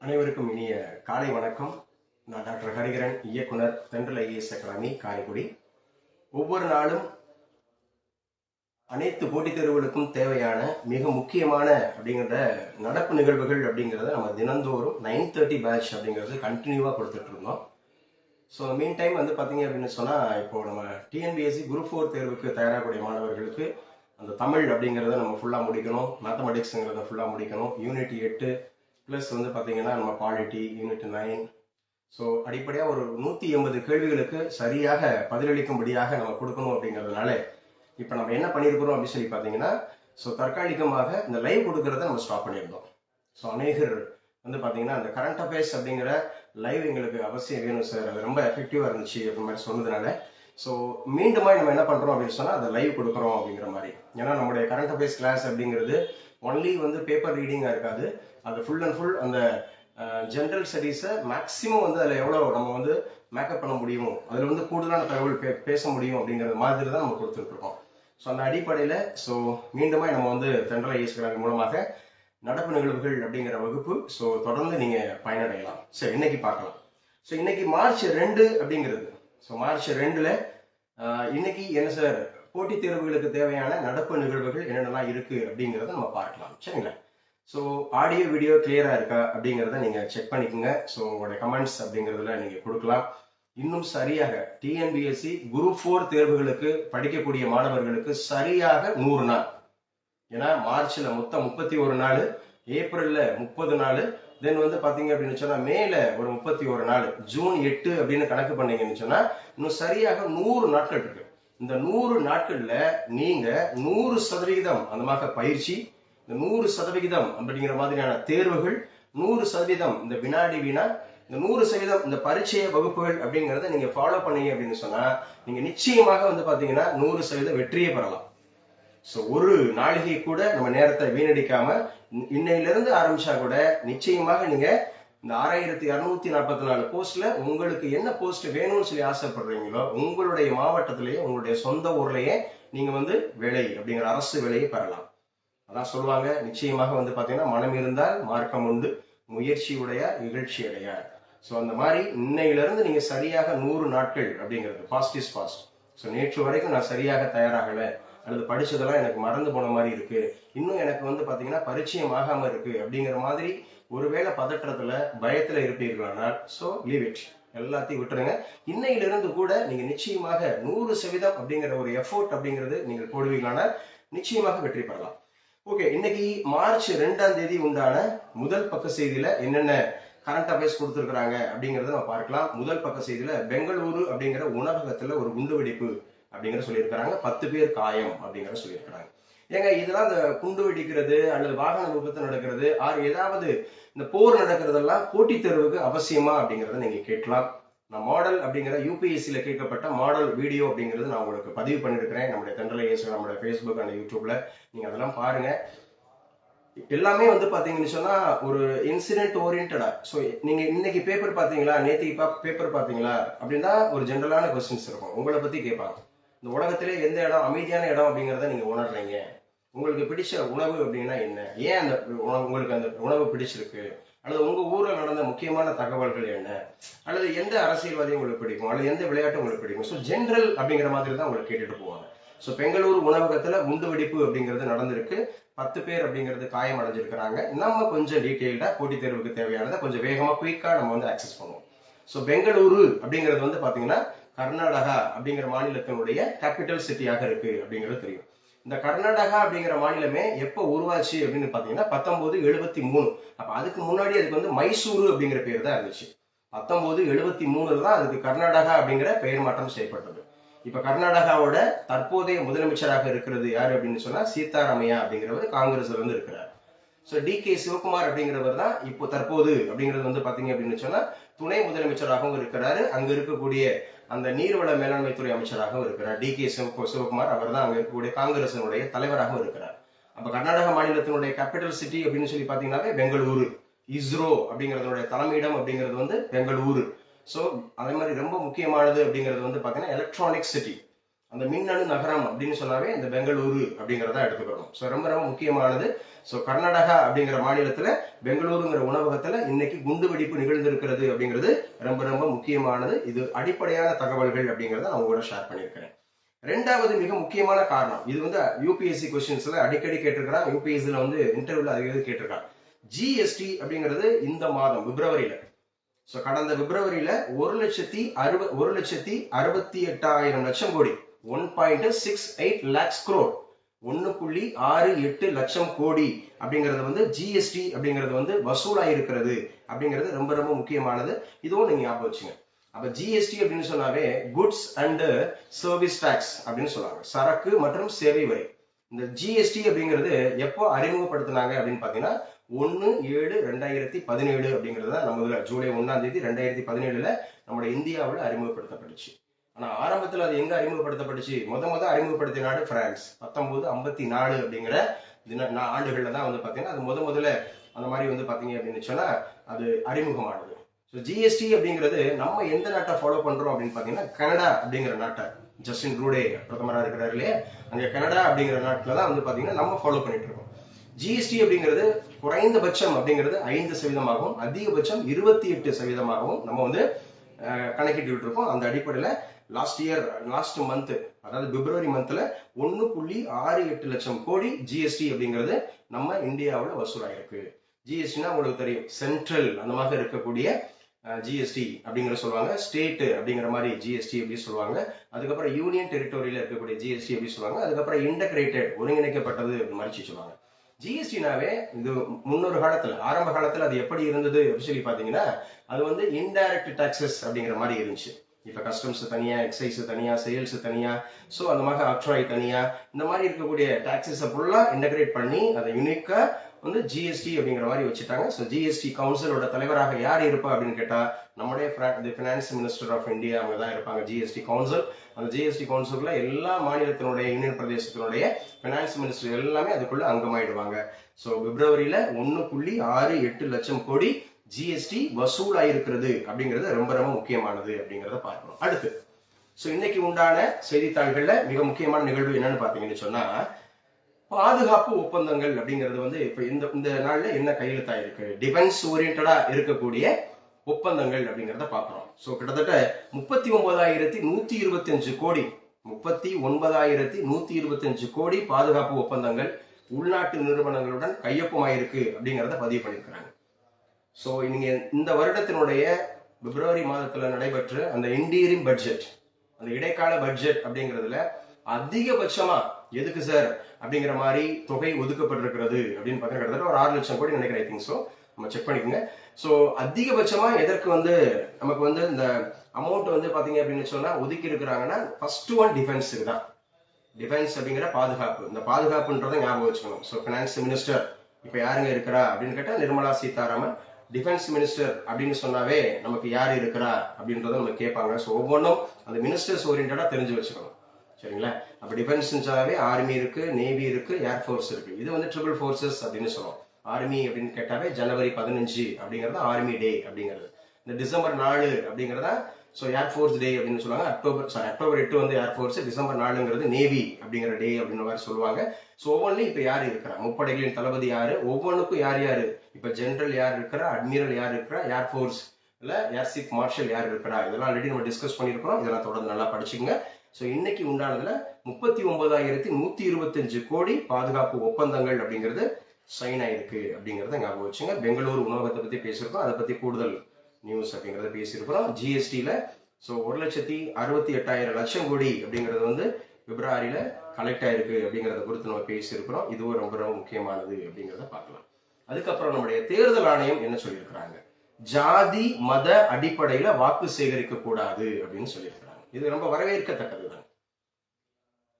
அனைவருக்கும் இனிய காலை வணக்கம். நான் டாக்டர் ஹரிகரன் இயக்குனர் தென்றல் ஐஏஎஸ் அகாடமி காரைக்குடி. ஒவ்வொரு நாளும் அனைத்து போட்டித் தேர்வுகளுக்கும் தேவையான மிக முக்கியமான அப்படிங்கிற நடப்பு நிகழ்வுகள் அப்படிங்கிறத நம்ம தினந்தோறும் நைன் தேர்ட்டி பேட்ச் அப்படிங்கிறது கண்டினியூவாக கொடுத்துட்டு இருந்தோம். ஸோ மீன் டைம் வந்து பார்த்தீங்க அப்படின்னு சொன்னால் இப்போ நம்ம டிஎன்பிஎஸ்சி குரூப் ஃபோர் தேர்வுக்கு தயாராகக்கூடிய மாணவர்களுக்கு அந்த தமிழ் அப்படிங்கிறத நம்ம ஃபுல்லாக முடிக்கணும். மேத்தமெட்டிக்ஸுங்கிறத ஃபுல்லாக முடிக்கணும். யூனிட் எட்டு ப்ளஸ் வந்து பார்த்தீங்கன்னா நம்ம பாலிட்டி யூனிட் நைன் ஸோ அடிப்படையாக ஒரு நூற்றி எண்பது கேள்விகளுக்கு சரியாக பதிலளிக்கும்படியாக நம்ம கொடுக்கணும் அப்படிங்கிறதுனால இப்போ நம்ம என்ன பண்ணியிருக்கிறோம் அப்படின்னு சொல்லி பார்த்தீங்கன்னா ஸோ தற்காலிகமாக இந்த லைவ் கொடுக்கறத நம்ம ஸ்டாப் பண்ணியிருந்தோம் ஸோ அநேகர் வந்து பார்த்தீங்கன்னா அந்த கரண்ட் அஃபேர்ஸ் அப்படிங்கிற லைவ் எங்களுக்கு அவசியம் வேணும் சார் அது ரொம்ப எஃபெக்டிவாக இருந்துச்சு அப்படி மாதிரி சொன்னதுனால. ஸோ மீண்டுமா நம்ம என்ன பண்ணுறோம் அப்படின்னு சொன்னால் அதை லைவ் கொடுக்குறோம் அப்படிங்கிற மாதிரி. ஏன்னா நம்முடைய கரண்ட் அஃபேர்ஸ் கிளாஸ் அப்படிங்கிறது ஒன்லி வந்து பேப்பர் ரீடிங்காக இருக்காது. அது ஃபுல் அண்ட் ஃபுல் அந்த ஜென்ரல் ஸ்டடீஸை மேக்ஸிமம் வந்து அதில் எவ்வளோ நம்ம வந்து மேக்கப் பண்ண முடியும்? அதில் வந்து கூடுதலான தகவல் பே பேச முடியும் அப்படிங்கிறது மாதிரி தான் நம்ம கொடுத்துட்ருக்கோம் ஸோ அந்த அடிப்படையில் ஸோ மீண்டுமா நம்ம வந்து தென்றல் ஐஎஸ் மூலமாக நடப்பு நிகழ்வுகள் அப்படிங்கிற வகுப்பு ஸோ தொடர்ந்து நீங்கள் பயனடையலாம். சரி இன்னைக்கு பார்க்கலாம். ஸோ இன்னைக்கு மார்ச் ரெண்டு அப்படிங்கிறது. ஸோ மார்ச் ரெண்டில் இன்னைக்கு என்ன சார் போட்டித் தேர்வுகளுக்கு தேவையான நடப்பு நிகழ்வுகள் என்னென்னலாம் இருக்குது அப்படிங்கிறத நம்ம பார்க்கலாம். சரிங்களா? ஸோ ஆடியோ வீடியோ கிளியரா இருக்கா அப்படிங்கிறத நீங்க செக் பண்ணிக்கோங்க. ஸோ உங்களுடைய கமெண்ட்ஸ் அப்படிங்கிறதுல நீங்க கொடுக்கலாம். இன்னும் சரியாக டிஎன்பிஎஸ்சி குரூப் ஃபோர் தேர்வுகளுக்கு படிக்கக்கூடிய மாணவர்களுக்கு சரியாக நூறு நாள். ஏன்னா மார்ச்ல மொத்தம் முப்பத்தி ஒரு நாள் ஏப்ரல்ல முப்பது நாள் தென் வந்து பாத்தீங்க அப்படின்னு சொன்னா மேல ஒரு முப்பத்தி ஒரு நாள் ஜூன் எட்டு அப்படின்னு கணக்கு பண்ணீங்கன்னு சொன்னா இன்னும் சரியாக நூறு நாட்கள் இருக்கு. இந்த நூறு நாட்கள்ல நீங்க நூறு சதவிகிதம் அந்த மாதிரி பயிற்சி இந்த நூறு சதவிகிதம் அப்படிங்கிற மாதிரியான தேர்வுகள் நூறு சதவீதம் இந்த வினாடி வினா இந்த நூறு சதவீதம் இந்த பரீட்சை வகுப்புகள் அப்படிங்கிறத நீங்க ஃபாலோ பண்ணீங்க அப்படின்னு சொன்னா நீங்க நிச்சயமாக வந்து பாத்தீங்கன்னா நூறு சதவீதம் வெற்றியை பெறலாம். ஸோ ஒரு நாளிகை கூட நம்ம நேரத்தை வீணடிக்காம இன்னையிலிருந்து இருந்து ஆரம்பிச்சா கூட நிச்சயமாக நீங்க இந்த ஆறாயிரத்தி அறுநூத்தி நாற்பத்தி நாலு போஸ்ட்ல உங்களுக்கு என்ன போஸ்ட் வேணும்னு சொல்லி ஆசைப்படுறீங்களோ உங்களுடைய மாவட்டத்திலேயே உங்களுடைய சொந்த ஊர்லயே நீங்க வந்து வேலை அப்படிங்கிற அரசு வேலையை பெறலாம். அதான் சொல்லுவாங்க நிச்சயமாக வந்து பாத்தீங்கன்னா மனம் இருந்தால் மார்க்கம் உண்டு முயற்சி உடைய இகழ்ச்சி அடையார். ஸோ அந்த மாதிரி இன்னையில இருந்து நீங்க சரியாக நூறு நாட்கள் அப்படிங்கிறது ஃபாஸ்ட் இஸ் ஃபாஸ்ட் ஸோ நேற்று வரைக்கும் நான் சரியாக தயாராகல அல்லது படிச்சதெல்லாம் எனக்கு மறந்து போன மாதிரி இருக்கு இன்னும் எனக்கு வந்து பாத்தீங்கன்னா பரிச்சயம் ஆகாம இருக்கு அப்படிங்கிற மாதிரி ஒருவேளை பதற்றத்துல பயத்துல இருப்பீர்களானால் ஸோ லீவ் இட் எல்லாத்தையும் விட்டுருங்க. இன்னையிலிருந்து கூட நீங்க நிச்சயமாக நூறு சதவீதம் அப்படிங்கிற ஒரு எஃபோர்ட் அப்படிங்கிறது நீங்கள் போடுவீங்களானால் நிச்சயமாக வெற்றி பெறலாம். ஓகே இன்னைக்கு மார்ச் ரெண்டாம் தேதி உண்டான முதல் பக்க செய்தியில என்னென்ன கரண்ட் அஃபேர்ஸ் கொடுத்துருக்காங்க அப்படிங்கறத நம்ம பார்க்கலாம். முதல் பக்க செய்தியில பெங்களூரு அப்படிங்கிற உணவகத்துல ஒரு குண்டு வெடிப்பு அப்படிங்கிற சொல்லியிருக்கிறாங்க. பத்து பேர் காயம் அப்படிங்கிற சொல்லியிருக்கிறாங்க. ஏங்க இதெல்லாம் இந்த குண்டு வெடிக்கிறது அல்லது வாகன விபத்து நடக்கிறது ஆர் ஏதாவது இந்த போர் நடக்கிறதெல்லாம் போட்டித் தேர்வுக்கு அவசியமா அப்படிங்கிறத நீங்க கேட்கலாம். நான் மாடல் அப்படிங்கிற யூபிஎஸ்சியில் கேட்கப்பட்ட மாடல் வீடியோ அப்படிங்கிறது நான் உங்களுக்கு பதிவு பண்ணியிருக்கிறேன் நம்முடைய தென்றல் இயேசு நம்மளுடைய ஃபேஸ்புக் அண்ட் யூடியூப்ல நீங்கள் அதெல்லாம் பாருங்க. எல்லாமே வந்து பார்த்தீங்கன்னு சொன்னா ஒரு இன்சிடென்ட் ஓரியன்டா ஸோ நீங்க இன்னைக்கு பேப்பர் பாத்தீங்களா? நேத்திக்கு பேப்பர் பார்த்தீங்களா அப்படின்னா ஒரு ஜென்ரலான கொஸ்டின்ஸ் இருக்கும். உங்களை பத்தி கேட்பாங்க. இந்த உலகத்திலே எந்த இடம் அமைதியான இடம் அப்படிங்கிறத நீங்க உணர்றீங்க. உங்களுக்கு பிடிச்ச உணவு அப்படின்னா என்ன? ஏன் அந்த உணவு உங்களுக்கு அந்த உணவு பிடிச்சிருக்கு? அல்லது உங்க ஊர்ல நடந்த முக்கியமான தகவல்கள் என்ன? அல்லது எந்த அரசியல்வாதி உங்களுக்கு பிடிக்கும்? அல்லது எந்த விளையாட்டு உங்களுக்கு பிடிக்கும்? ஸோ ஜென்ரல் அப்படிங்கிற மாதிரி தான் உங்களுக்கு கேட்டுட்டு போவாங்க. ஸோ பெங்களூர் உணவகத்துல குண்டு வெடிப்பு அப்படிங்கிறது நடந்திருக்கு. பத்து பேர் அப்படிங்கிறது காயம் அடைஞ்சிருக்கிறாங்க. நம்ம கொஞ்சம் டீட்டெயில்டா போட்டித் தேர்வுக்கு தேவையானதை கொஞ்சம் வேகமா குயிக்கா நம்ம வந்து ஆக்சஸ் பண்ணுவோம். ஸோ பெங்களூரு அப்படிங்கிறது வந்து பாத்தீங்கன்னா கர்நாடகா அப்படிங்கிற மாநிலத்தினுடைய கேபிட்டல் சிட்டியாக இருக்கு அப்படிங்கிறது தெரியும். இந்த கர்நாடகா அப்படிங்கிற மாநிலமே எப்போ உருவாச்சு அப்படின்னு பாத்தீங்கன்னா பத்தொன்பது எழுபத்தி மூணு. அப்ப அதுக்கு முன்னாடி அதுக்கு வந்து மைசூரு அப்படிங்கிற பேர் தான் இருந்துச்சு. பத்தொன்பது எழுபத்தி மூணுல தான் அதுக்கு கர்நாடகா அப்படிங்கிற பெயர் மாற்றம் செய்யப்பட்டது. இப்ப கர்நாடகாவோட தற்போதைய முதலமைச்சராக இருக்கிறது யாரு அப்படின்னு சொன்னா சீதாராமையா அப்படிங்கிறவர் காங்கிரஸ்ல இருந்து இருக்கிறார். ஸோ டி கே சிவகுமார் அப்படிங்கிறவர் தான் இப்போ தற்போது அப்படிங்கிறது வந்து பாத்தீங்க அப்படின்னு சொன்னா துணை முதலமைச்சராகவும் இருக்கிறாரு. அங்க இருக்கக்கூடிய அந்த நீர்வள மேலாண்மைத்துறை அமைச்சராகவும் இருக்கிறார். டி. கே. சிவகுமார் அவர் தான் அங்க இருக்கக்கூடிய காங்கிரசினுடைய தலைவராகவும் இருக்கிறார். அப்ப கர்நாடக மாநிலத்தினுடைய கேபிட்டல் சிட்டி அப்படின்னு சொல்லி பாத்தீங்கன்னாவே பெங்களூரு இஸ்ரோ அப்படிங்கறதனுடைய தலைமையிடம் அப்படிங்கிறது வந்து பெங்களூரு. ஸோ அதே மாதிரி ரொம்ப முக்கியமானது அப்படிங்கிறது வந்து பாத்தீங்கன்னா எலக்ட்ரானிக் சிட்டி அந்த மின்னணு நகரம் அப்படின்னு சொன்னாவே இந்த பெங்களூரு அப்படிங்கறத எடுத்துக்கிறோம் ஸோ ரொம்ப ரொம்ப முக்கியமானது. ஸோ கர்நாடகா அப்படிங்கிற மாநிலத்துல பெங்களூருங்கிற உணவகத்துல இன்னைக்கு குண்டு வெடிப்பு நிகழ்ந்திருக்கிறது அப்படிங்கிறது ரொம்ப ரொம்ப முக்கியமானது. இது அடிப்படையான தகவல்கள் அப்படிங்கறத நான் உங்களோட ஷேர் பண்ணியிருக்கிறேன். ரெண்டாவது மிக முக்கியமான காரணம். இது வந்து யூபிஎஸ்சி கொஸ்டின்ஸ்ல அடிக்கடி கேட்டிருக்கிறான். யூபிஎஸ்சில வந்து இன்டர்வியூல அதிக கேட்டிருக்கான் ஜிஎஸ்டி அப்படிங்கிறது இந்த மாதம் பிப்ரவரியில. சோ கடந்த பிப்ரவரியில ஒரு லட்சத்தி அறுப ஒரு லட்சத்தி அறுபத்தி எட்டாயிரம் லட்சம் கோடி one point six eight lakhs crore. ஒன்னு புள்ளி ஆறு எட்டு லட்சம் கோடி அப்படிங்கிறது வந்து ஜிஎஸ்டி அப்படிங்கிறது வந்து வசூலாக இருக்கிறது அப்படிங்கிறது ரொம்ப ரொம்ப முக்கியமானது. இதுவும் நீங்க ஞாபகம் வச்சுங்க. அப்ப ஜிஎஸ்டி அப்படின்னு சொன்னாவே குட்ஸ் அண்ட் சர்வீஸ் டாக்ஸ் அப்படின்னு சொல்லுவாங்க. சரக்கு மற்றும் சேவை வரி. இந்த ஜிஎஸ்டி அப்படிங்கிறது எப்போ அறிமுகப்படுத்தினாங்க அப்படின்னு பாத்தீங்கன்னா ஒன்னு ஏழு ரெண்டாயிரத்தி பதினேழு அப்படிங்கிறது தான் நம்ம ஜூலை ஒன்னாம் தேதி ரெண்டாயிரத்தி பதினேழுல நம்ம இந்தியாவில் அறிமுகப்படுத்தப்பட்டுச்சு. ஆனா ஆரம்பத்துல அது எங்க அறிமுகப்படுத்தப்பட்டுச்சு? முத முத அறிமுகப்படுத்திய நாடு பிரான்ஸ் பத்தொன்பது ஐம்பத்தி நாலு அப்படிங்கிற தின ஆண்டுகள்ல தான் வந்து பாத்தீங்கன்னா அது முத முதல்ல அந்த மாதிரி வந்து பாத்தீங்க அப்படின்னு சொன்னா அது அறிமுகமானது. ஸோ ஜிஎஸ்டி அப்படிங்கிறது நம்ம எந்த நாட்டை ஃபாலோ பண்றோம் அப்படின்னு பாத்தீங்கன்னா கனடா அப்படிங்கிற நாட்டை. ஜஸ்டின் ட்ரூடே பிரதமரா இருக்கிறாரு இல்லையா? அங்க கனடா அப்படிங்கிற நாட்டில் தான் வந்து பாத்தீங்கன்னா நம்ம ஃபாலோ பண்ணிட்டு இருக்கோம். ஜிஎஸ்டி அப்படிங்கிறது குறைந்தபட்சம் அப்படிங்கிறது ஐந்து சதவீதமாகவும் அதிகபட்சம் இருபத்தி எட்டு சதவீதமாகவும் நம்ம வந்து கணக்கிட்டு இருக்கோம். அந்த அடிப்படையில லாஸ்ட் இயர் லாஸ்ட் மந்த் அதாவது பிப்ரவரி மந்த்ல ஒன்னு புள்ளி ஆறு எட்டு லட்சம் கோடி ஜிஎஸ்டி அப்படிங்கிறது நம்ம இந்தியாவில் வசூலாயிருக்கு. ஜிஎஸ்டினா உங்களுக்கு தெரியும் சென்ட்ரல் அந்த மாதிரி இருக்கக்கூடிய ஜிஎஸ்டி அப்படிங்கிற சொல்லுவாங்க ஸ்டேட் அப்படிங்கிற மாதிரி ஜிஎஸ்டி அப்படி சொல்லுவாங்க. அதுக்கப்புறம் யூனியன் டெரிட்டோரியில இருக்கக்கூடிய ஜிஎஸ்டி அப்படி சொல்லுவாங்க. அதுக்கப்புறம் இன்டகிரேட்டட் ஒருங்கிணைக்கப்பட்டது அப்படி சொல்லுவாங்க. ஜிஎஸ்டினாவே இது முன்னொரு காலத்துல ஆரம்ப காலத்துல அது எப்படி இருந்தது அப்படின்னு சொல்லி பாத்தீங்கன்னா அது வந்து இன்டைரக்ட் டாக்ஸஸ் அப்படிங்கிற மாதிரி இருந்துச்சு. இப்போ கஸ்டம்ஸ் தனியாக எக்ஸைஸ் தனியாக சேல்ஸ் தனியாக ஸோ அந்த மாதிரி அக்ட்ராய் தனியாக இந்த மாதிரி இருக்கக்கூடிய டாக்ஸஸை ஃபுல்லாக இன்டகிரேட் பண்ணி அதை யூனிக்காக வந்து ஜிஎஸ்டி அப்படிங்கிற மாதிரி வச்சுட்டாங்க. ஸோ ஜிஎஸ்டி கவுன்சிலோட தலைவராக யார் இருப்பா அப்படின்னு கேட்டா நம்முடைய ஃபினான்ஸ் மினிஸ்டர் ஆஃப் இந்தியா அவங்க தான் இருப்பாங்க ஜிஎஸ்டி கவுன்சில் அந்த ஜிஎஸ்டி கவுன்சில்ல எல்லா மாநிலத்தினுடைய யூனியன் பிரதேசத்தினுடைய ஃபினான்ஸ் மினிஸ்டர் எல்லாமே அதுக்குள்ள அங்கமாயிடுவாங்க. ஸோ பிப்ரவரியில ஒன்று புள்ளி ஆறு எட்டு லட்சம் கோடி ஜிஎஸ்டி வசூல் ஆயிருக்கிறது அப்படிங்கிறது ரொம்ப ரொம்ப முக்கியமானது அப்படிங்கறத பார்க்கணும். அடுத்து ஸோ இன்னைக்கு உண்டான செய்தித்தாள்கள்ல மிக முக்கியமான நிகழ்வு என்னன்னு பாத்தீங்கன்னு சொன்னா பாதுகாப்பு ஒப்பந்தங்கள் அப்படிங்கிறது வந்து இப்ப இந்த இந்த நாள்ல என்ன கையெழுத்தாயிருக்கு? டிஃபென்ஸ் ஓரியன்டா இருக்கக்கூடிய ஒப்பந்தங்கள் அப்படிங்கிறத பாக்குறோம் சோ கிட்டத்தட்ட முப்பத்தி ஒன்பதாயிரத்தி நூத்தி இருபத்தி அஞ்சு கோடி முப்பத்தி ஒன்பதாயிரத்தி நூத்தி இருபத்தி அஞ்சு கோடி பாதுகாப்பு ஒப்பந்தங்கள் உள்நாட்டு நிறுவனங்களுடன் கையொப்பமாயிருக்கு அப்படிங்கிறத பதிவு பண்ணிருக்கிறாங்க ஸோ நீங்கள் இந்த வருடத்தினுடைய பிப்ரவரி மாதத்தில் நடைபெற்ற அந்த இன்டீரியம் பட்ஜெட் அந்த இடைக்கால பட்ஜெட் அப்படிங்கிறதுல அதிகபட்சமா எதுக்கு சார் அப்படிங்கிற மாதிரி தொகை ஒதுக்கப்பட்டிருக்கிறது அப்படின்னு பார்த்தீங்கன்னா கிட்டத்தட்ட ஒரு ஆறு லட்சம் கோடி நினைக்கிறேன் ஐ திங்க் ஸோ நம்ம செக் பண்ணிக்கோங்க. ஸோ அதிகபட்சமா எதற்கு வந்து நமக்கு வந்து இந்த அமௌண்ட் வந்து பாத்தீங்க அப்படின்னு சொன்னா ஒதுக்கி இருக்கிறாங்கன்னா ஃபர்ஸ்ட் ஒன் டிஃபென்ஸுக்கு தான். டிஃபென்ஸ் அப்படிங்கிற பாதுகாப்பு. இந்த பாதுகாப்புன்றதை ஞாபகம் வச்சுக்கணும். ஸோ ஃபினான்ஸ் மினிஸ்டர் இப்போ யாருங்க இருக்கிறா அப்படின்னு கேட்டா நிர்மலா சீதாராமன் டிஃபென்ஸ் மினிஸ்டர் அப்படின்னு சொன்னாவே நமக்கு யார் இருக்கிறா அப்படின்றத நம்ம கேட்பாங்க. ஸோ ஒவ்வொன்றும் அந்த மினிஸ்டர்ஸ் ஓரியன்டாக தெரிஞ்சு வச்சுக்கணும். சரிங்களா? அப்போ டிஃபென்ஸ் ஆர்மி இருக்கு நேவி இருக்கு ஏர்ஃபோர்ஸ் இருக்கு. இது வந்து ட்ரிபிள் ஃபோர்ஸஸ் அப்படின்னு சொல்லுவோம். ஆர்மி அப்படின்னு கேட்டாவே ஜனவரி பதினஞ்சு அப்படிங்கிறது ஆர்மி டே அப்படிங்கிறது. இந்த டிசம்பர் நாலு அப்படிங்கிறதா ஸோ ஏர்ஃபோர்ஸ் டே அப்படின்னு சொல்லுவாங்க. அக்டோபர் சாரி அக்டோபர் எட்டு வந்து ஏர்ஃபோர்ஸ் டிசம்பர் நாலுங்கிறது நேவி அப்படிங்கிற டே அப்படின்ற மாதிரி சொல்லுவாங்க. ஸோ ஒவ்வொன்றும் இப்போ யார் இருக்கிறா? முப்படைகளின் தளபதி யாரு? ஒவ்வொன்றுக்கும் யார் யாரு? இப்போ ஜென்ரல் யார் இருக்கிறா? அட்மிரல் யார் இருக்கிறா? ஏர்ஃபோர்ஸ் இல்ல ஏர் சீஃப் மார்ஷல் யார் இருக்கிறா? இதெல்லாம் ஆல்ரெடி நம்ம டிஸ்கஸ் பண்ணியிருக்கிறோம். இதெல்லாம் தொடர்ந்து நல்லா படிச்சுங்க ஸோ இன்னைக்கு உண்டானதுல முப்பத்தி ஒன்பதாயிரத்தி நூத்தி இருபத்தஞ்சு கோடி பாதுகாப்பு ஒப்பந்தங்கள் அப்படிங்கிறது சைன் ஆயிருக்கு அப்படிங்கிறத ஞாபகம் வச்சுங்க பெங்களூர் உணவகத்தை பத்தி பேசியிருக்கோம். அதை பத்தி கூடுதல் நியூஸ் அப்படிங்கறத பேசியிருக்கிறோம். ஜிஎஸ்டில ஸோ ஒரு லட்சத்தி அறுபத்தி எட்டாயிரம் லட்சம் கோடி அப்படிங்கிறது வந்து பிப்ரவரியில கலெக்ட் ஆயிருக்கு அப்படிங்கறத குறித்து நம்ம பேசியிருக்கிறோம். இதுவும் ரொம்ப ரொம்ப முக்கியமானது அப்படிங்கிறத பார்க்கலாம். அதுக்கப்புறம் நம்முடைய தேர்தல் ஆணையம் என்ன சொல்லியிருக்கிறாங்க? ஜாதி மத அடிப்படையில வாக்கு சேகரிக்க கூடாது அப்படின்னு சொல்லியிருக்கிறாங்க. இது ரொம்ப வரவேற்கத்தக்கதுதான்